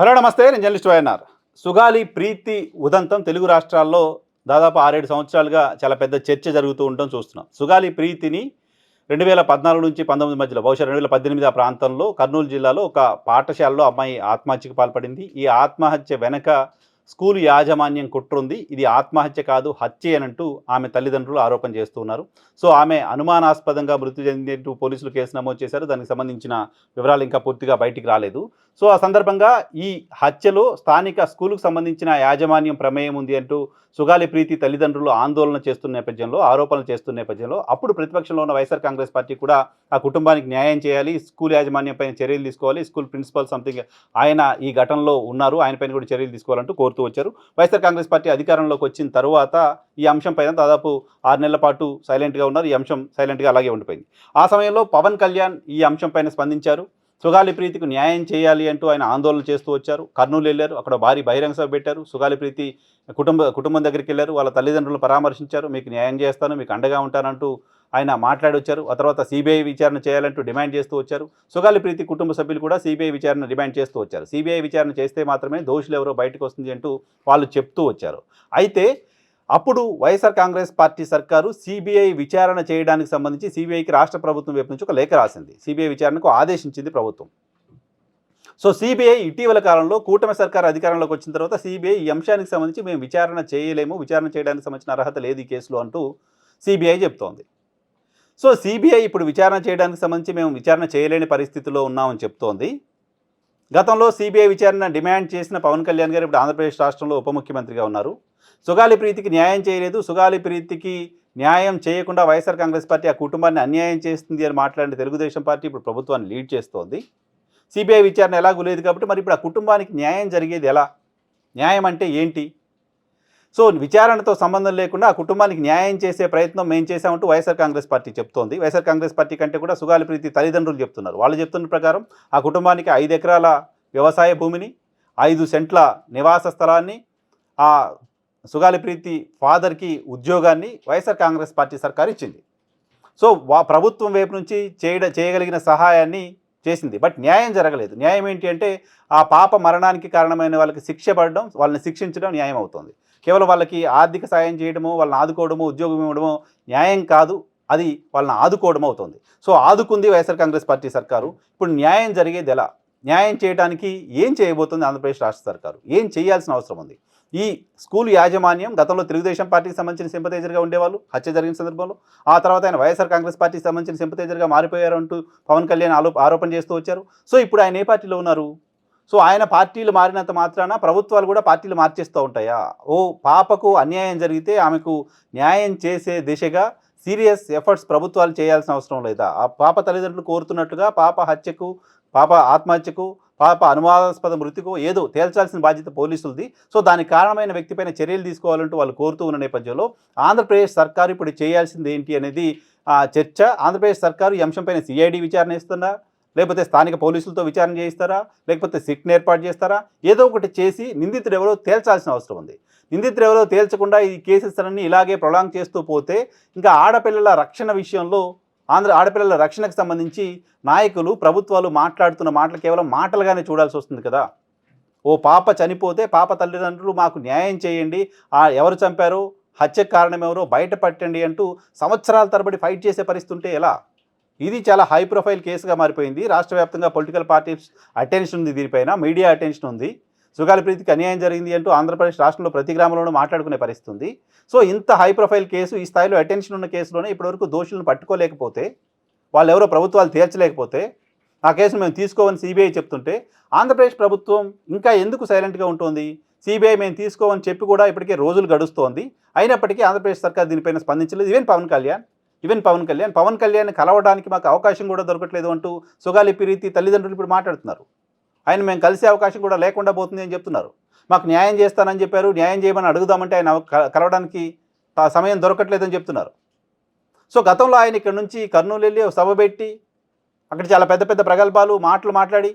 Hello నమస్తే. నేను journalist YNR. Sugali ప్రీతి ఉదంతం తెలుగు రాష్ట్రాల్లో దాదాపు ఆరేడు సంవత్సరాలుగా చాలా పెద్ద చర్చ జరుగుతూ ఉండడం చూస్తున్నాం. సుగాలి ప్రీతిని రెండు వేల పద్నాలుగు నుంచి పంతొమ్మిది మధ్యలో బహుశా రెండు వేల పద్దెనిమిది ఆ ప్రాంతంలో కర్నూలు జిల్లాలో ఒక పాఠశాలలో అమ్మాయి ఆత్మహత్యకు పాల్పడింది. ఈ ఆత్మహత్య వెనక స్కూల్ యాజమాన్యం కుట్రుంది ఇది ఆత్మహత్య కాదు హత్య అనంటూ ఆమె తల్లిదండ్రులు ఆరోపణ చేస్తున్నారు సో ఆమె అనుమానాస్పదంగా మృతి చెందినట్టు పోలీసులు కేసు నమోదు చేశారు. దానికి సంబంధించిన వివరాలు ఇంకా పూర్తిగా బయటికి రాలేదు. సో ఆ సందర్భంగా ఈ హత్యలో స్థానిక స్కూలుకు సంబంధించిన యాజమాన్యం ప్రమేయం ఉంది అంటూ సుగాలి ప్రీతి తల్లిదండ్రులు ఆందోళన చేస్తున్న నేపథ్యంలో ఆరోపణలు చేస్తున్న నేపథ్యంలో అప్పుడు ప్రతిపక్షంలో ఉన్న వైఎస్ఆర్ కాంగ్రెస్ పార్టీ కూడా ఆ కుటుంబానికి న్యాయం చేయాలి స్కూల్ యాజమాన్యం పైన చర్యలు తీసుకోవాలి స్కూల్ ప్రిన్సిపల్ సంథింగ్ ఆయన ఈ ఘటనలో ఉన్నారు ఆయనపైన కూడా చర్యలు తీసుకోవాలంటూ కోరుతూ వచ్చారు. వైఎస్ఆర్ కాంగ్రెస్ పార్టీ అధికారంలోకి వచ్చిన తర్వాత ఈ అంశం పైన దాదాపు ఆరు నెలల పాటు సైలెంట్గా ఉన్నారు. ఈ అంశం సైలెంట్గా అలాగే ఉండిపోయింది. ఆ సమయంలో పవన్ కళ్యాణ్ ఈ అంశం పైన స్పందించారు. సుగాలి ప్రీతికి న్యాయం చేయాలి అంటూ ఆయన ఆందోళన చేస్తూ వచ్చారు. కర్నూలు వెళ్ళారు. అక్కడ భారీ బహిరంగ సభ పెట్టారు. సుగాలి ప్రీతి కుటుంబ కుటుంబం దగ్గరికి వెళ్ళారు. వాళ్ళ తల్లిదండ్రులు పరామర్శించారు. మీకు న్యాయం చేస్తాను. మీకు అండగా ఉంటానంటూ ఆయన మాట్లాడి వచ్చారు. ఆ తర్వాత సిబిఐ విచారణ చేయాలంటూ డిమాండ్ చేస్తూ వచ్చారు. సుగాలి ప్రీతి కుటుంబ సభ్యులు కూడా సిబిఐ విచారణ డిమాండ్ చేస్తూ వచ్చారు. సిబిఐ విచారణ చేస్తే మాత్రమే దోషులు ఎవరో బయటకు వస్తుంది అంటూ వాళ్ళు చెప్తూ వచ్చారు. అయితే అప్పుడు Y S R Congress party సర్కారు సిబిఐ విచారణ చేయడానికి సంబంధించి సిబిఐకి రాష్ట్ర ప్రభుత్వం వైపు నుంచి ఒక లేఖ రాసింది. సిబిఐ విచారణకు ఆదేశించింది ప్రభుత్వం. సో సిబిఐ ఇటీవల కాలంలో కూటమి సర్కార్ అధికారంలోకి వచ్చిన తర్వాత సిబిఐ ఈ అంశానికి సంబంధించి మేము విచారణ చేయలేము విచారణ చేయడానికి సంబంధించిన అర్హత లేదు ఈ కేసులో అంటూ సిబిఐ చెప్తోంది. సో సిబిఐ ఇప్పుడు విచారణ చేయడానికి సంబంధించి మేము విచారణ చేయలేని పరిస్థితిలో ఉన్నామని చెప్తోంది. గతంలో సిబిఐ విచారణ డిమాండ్ చేసిన పవన్ కళ్యాణ్ గారు ఇప్పుడు ఆంధ్రప్రదేశ్ రాష్ట్రంలో ఉప ముఖ్యమంత్రిగా ఉన్నారు. సుగాలి ప్రీతికి న్యాయం చేయలేదు. సుగాలి ప్రీతికి న్యాయం చేయకుండా వైఎస్ఆర్ కాంగ్రెస్ పార్టీ ఆ కుటుంబాన్ని అన్యాయం చేస్తుంది అని మాట్లాడిన తెలుగుదేశం పార్టీ ఇప్పుడు ప్రభుత్వాన్ని లీడ్ చేస్తోంది. సిబిఐ విచారణ ఎలాగూ లేదు కాబట్టి మరి ఇప్పుడు ఆ కుటుంబానికి న్యాయం జరిగేది ఎలా? న్యాయం అంటే ఏంటి? సో విచారణతో సంబంధం లేకుండా ఆ కుటుంబానికి న్యాయం చేసే ప్రయత్నం మేము చేశామంటూ వైఎస్ఆర్ కాంగ్రెస్ పార్టీ చెప్తోంది. వైఎస్ఆర్ కాంగ్రెస్ పార్టీ కంటే కూడా సుగాలి ప్రీతి తల్లిదండ్రులు చెప్తున్నారు. వాళ్ళు చెప్తున్న ప్రకారం ఆ కుటుంబానికి ఐదు ఎకరాల వ్యవసాయ భూమిని ఐదు సెంట్ల నివాస స్థలాన్ని ఆ సుగాలి ప్రీతి ఫాదర్కి ఉద్యోగాన్ని వైఎస్ఆర్ కాంగ్రెస్ పార్టీ సర్కారు ఇచ్చింది. సో వా ప్రభుత్వం వైపు నుంచి చేయడ చేయగలిగిన సహాయాన్ని చేసింది. బట్ న్యాయం జరగలేదు. న్యాయం ఏంటి అంటే ఆ పాప మరణానికి కారణమైన వాళ్ళకి శిక్ష పడడం వాళ్ళని శిక్షించడం న్యాయం అవుతుంది. కేవలం వాళ్ళకి ఆర్థిక సాయం చేయడము వాళ్ళని ఆదుకోవడము ఉద్యోగం ఇవ్వడము న్యాయం కాదు. అది వాళ్ళని ఆదుకోవడం అవుతుంది. సో ఆదుకుంది వైఎస్ఆర్ కాంగ్రెస్ పార్టీ సర్కారు. ఇప్పుడు న్యాయం జరిగేది ఎలా? న్యాయం చేయడానికి ఏం చేయబోతుంది ఆంధ్రప్రదేశ్ రాష్ట్ర సర్కారు? ఏం చేయాల్సిన అవసరం ఉంది? ఈ స్కూల్ యాజమాన్యం గతంలో తెలుగుదేశం పార్టీకి సంబంధించిన సింపతైజర్గా ఉండేవాళ్ళు హత్య జరిగిన సందర్భంలో. ఆ తర్వాత ఆయన వైఎస్ఆర్ కాంగ్రెస్ పార్టీకి సంబంధించిన సింపతైజర్గా మారిపోయారు అంటూ పవన్ కళ్యాణ్ ఆలో ఆరోపణ చేస్తూ వచ్చారు. సో ఇప్పుడు ఆయన ఏ పార్టీలో ఉన్నారు? సో ఆయన పార్టీలు మారినంత మాత్రాన ప్రభుత్వాలు కూడా పార్టీలు మార్చేస్తూ ఉంటాయా? ఓ పాపకు అన్యాయం జరిగితే ఆమెకు న్యాయం చేసే దిశగా సీరియస్ ఎఫర్ట్స్ ప్రభుత్వాలు చేయాల్సిన అవసరం లేదా? ఆ పాప తల్లిదండ్రులు కోరుతున్నట్టుగా పాప హత్యకు పాప ఆత్మహత్యకు పాప అనుమానాస్పద మృతికు ఏదో తేల్చాల్సిన బాధ్యత పోలీసులది. సో దానికి కారణమైన వ్యక్తిపైన చర్యలు తీసుకోవాలంటూ వాళ్ళు కోరుతూ ఉన్న నేపథ్యంలో ఆంధ్రప్రదేశ్ సర్కారు ఇప్పుడు చేయాల్సింది ఏంటి అనేది ఆ చర్చ. ఆంధ్రప్రదేశ్ సర్కారు ఈ అంశంపైన సిఐడి విచారణ ఇస్తుందా? లేకపోతే స్థానిక పోలీసులతో విచారణ చేయిస్తారా? లేకపోతే సిట్ని ఏర్పాటు చేస్తారా? ఏదో ఒకటి చేసి నిందితుడు ఎవరో తేల్చాల్సిన అవసరం ఉంది. నిందితుడు ఎవరో తేల్చకుండా ఈ కేసెస్ అన్ని ఇలాగే ప్రొలాంగ్ చేస్తూ పోతే ఇంకా ఆడపిల్లల రక్షణ విషయంలో ఆంధ్ర ఆడపిల్లల రక్షణకు సంబంధించి నాయకులు ప్రభుత్వాలు మాట్లాడుతున్న మాటలు కేవలం మాటలుగానే చూడాల్సి వస్తుంది కదా. ఓ పాప చనిపోతే పాప తల్లిదండ్రులు మాకు న్యాయం చేయండి ఎవరు చంపారో హత్యకు కారణం ఎవరో బయటపట్టండి అంటూ సంవత్సరాల తరబడి ఫైట్ చేసే పరిస్థితి ఉంటే ఎలా? ఇది చాలా హై ప్రొఫైల్ కేసుగా మారిపోయింది. రాష్ట్ర వ్యాప్తంగా పొలిటికల్ పార్టీస్ అటెన్షన్ ఉంది దీనిపైన మీడియా అటెన్షన్ ఉంది. సుగాలి ప్రీతికి అన్యాయం జరిగింది అంటూ ఆంధ్రప్రదేశ్ రాష్ట్రంలో ప్రతి గ్రామంలోనూ మాట్లాడుకునే పరిస్థితుంది. సో ఇంత హై ప్రొఫైల్ కేసు ఈ స్థాయిలో అటెన్షన్ ఉన్న కేసులోనే ఇప్పటివరకు దోషులను పట్టుకోలేకపోతే వాళ్ళు ఎవరో ప్రభుత్వాలు తీర్చలేకపోతే ఆ కేసును మేము తీసుకోవని సిబిఐ చెప్తుంటే ఆంధ్రప్రదేశ్ ప్రభుత్వం ఇంకా ఎందుకు సైలెంట్గా ఉంటుంది? సిబిఐ మేము తీసుకోవని చెప్పి కూడా ఇప్పటికే రోజులు గడుస్తోంది. అయినప్పటికీ ఆంధ్రప్రదేశ్ సర్కార్ దీనిపైన స్పందించలేదు. ఈవెన్ పవన్ కళ్యాణ్ ఈవెన్ పవన్ కళ్యాణ్ పవన్ కళ్యాణ్ కలవడానికి మాకు అవకాశం కూడా దొరకట్లేదు అంటూ సుగాలి ప్రీతి తల్లిదండ్రులు ఇప్పుడు మాట్లాడుతున్నారు. ఆయన మేము కలిసే అవకాశం కూడా లేకుండా పోతుంది అని చెప్తున్నారు. మాకు న్యాయం చేస్తానని చెప్పారు న్యాయం చేయమని అడుగుదామంటే ఆయన కలవడానికి ఆ సమయం దొరకట్లేదని చెప్తున్నారు. సో గతంలో ఆయన ఇక్కడ నుంచి కర్నూలు వెళ్ళి సభ పెట్టి అక్కడ చాలా పెద్ద పెద్ద ప్రగల్భాలు మాటలు మాట్లాడి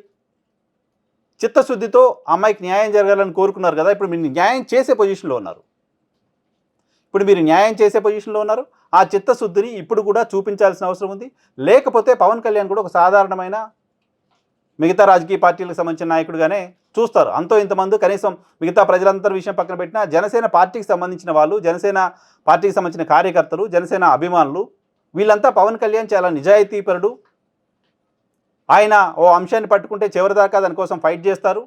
చిత్తశుద్ధితో అమ్మాయికి న్యాయం జరగాలని కోరుకున్నారు కదా ఇప్పుడు మీరు న్యాయం చేసే పొజిషన్లో ఉన్నారు. ఇప్పుడు మీరు న్యాయం చేసే పొజిషన్లో ఉన్నారు ఆ చిత్తశుద్ధిని ఇప్పుడు కూడా చూపించాల్సిన అవసరం ఉంది. లేకపోతే పవన్ కళ్యాణ్ కూడా ఒక సాధారణమైన మిగతా రాజకీయ పార్టీలకు సంబంధించిన నాయకుడుగానే చూస్తారు. అంతో ఇంతమంది కనీసం మిగతా ప్రజలందరి విషయం పక్కన పెట్టినా జనసేన పార్టీకి సంబంధించిన వాళ్ళు జనసేన పార్టీకి సంబంధించిన కార్యకర్తలు జనసేన అభిమానులు వీళ్ళంతా పవన్ కళ్యాణ్ చాలా నిజాయితీపరుడు. ఆయన ఓ అంశాన్ని పట్టుకుంటే చివరిదాకా దానికోసం ఫైట్ చేస్తారు.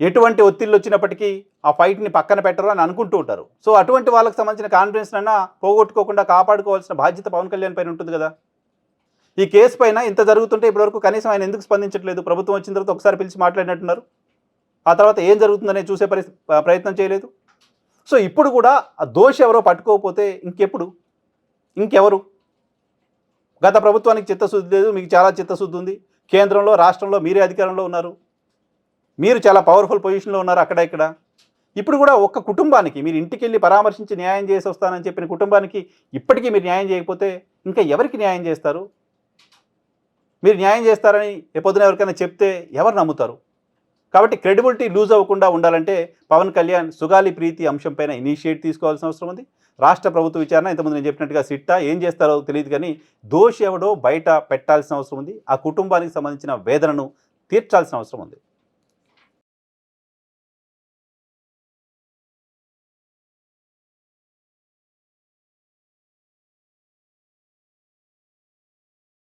ఎటువంటి ఒత్తిళ్ళు వచ్చినప్పటికీ ఆ ఫైట్ని పక్కన పెట్టరు అని అనుకుంటూ ఉంటారు. సో అటువంటి వాళ్ళకి సంబంధించిన కాన్ఫిడెన్స్ అన్నా పోగొట్టుకోకుండా కాపాడుకోవాల్సిన బాధ్యత పవన్ కళ్యాణ్ పైన ఉంటుంది కదా. ఈ కేసు పైన ఇంత జరుగుతుంటే ఇప్పటివరకు కనీసం ఆయన ఎందుకు స్పందించట్లేదు? ప్రభుత్వం వచ్చిన తర్వాత ఒకసారి పిలిచి మాట్లాడినట్టున్నారు. ఆ తర్వాత ఏం జరుగుతుందనే చూసే పరి ప్రయత్నం చేయలేదు. సో ఇప్పుడు కూడా ఆ దోషి ఎవరో పట్టుకోకపోతే ఇంకెప్పుడు? ఇంకెవరు? గత ప్రభుత్వానికి చిత్తశుద్ధి లేదు మీకు చాలా చిత్తశుద్ధి ఉంది. కేంద్రంలో రాష్ట్రంలో మీరే అధికారంలో ఉన్నారు. మీరు చాలా పవర్ఫుల్ పొజిషన్లో ఉన్నారు అక్కడ ఇక్కడ. ఇప్పుడు కూడా ఒక్క కుటుంబానికి మీరు ఇంటికి వెళ్ళి పరామర్శించి న్యాయం చేసి వస్తానని చెప్పిన కుటుంబానికి ఇప్పటికీ మీరు న్యాయం చేయకపోతే ఇంకా ఎవరికి న్యాయం చేస్తారు? మీరు న్యాయం చేస్తారని రేపొద్దున ఎవరికైనా చెప్తే ఎవరు నమ్ముతారు? కాబట్టి క్రెడిబిలిటీ లూజ్ అవ్వకుండా ఉండాలంటే పవన్ కళ్యాణ్ సుగాలి ప్రీతి అంశంపైన ఇనిషియేట్ తీసుకోవాల్సిన అవసరం ఉంది. రాష్ట్ర ప్రభుత్వ విచారణ ఇంతకుముందు నేను చెప్పినట్టుగా సిట్టా ఏం చేస్తారో తెలియదు కానీ దోషి ఎవడో బయట పెట్టాల్సిన అవసరం ఉంది. ఆ కుటుంబానికి సంబంధించిన వేదనను తీర్చాల్సిన అవసరం ఉంది.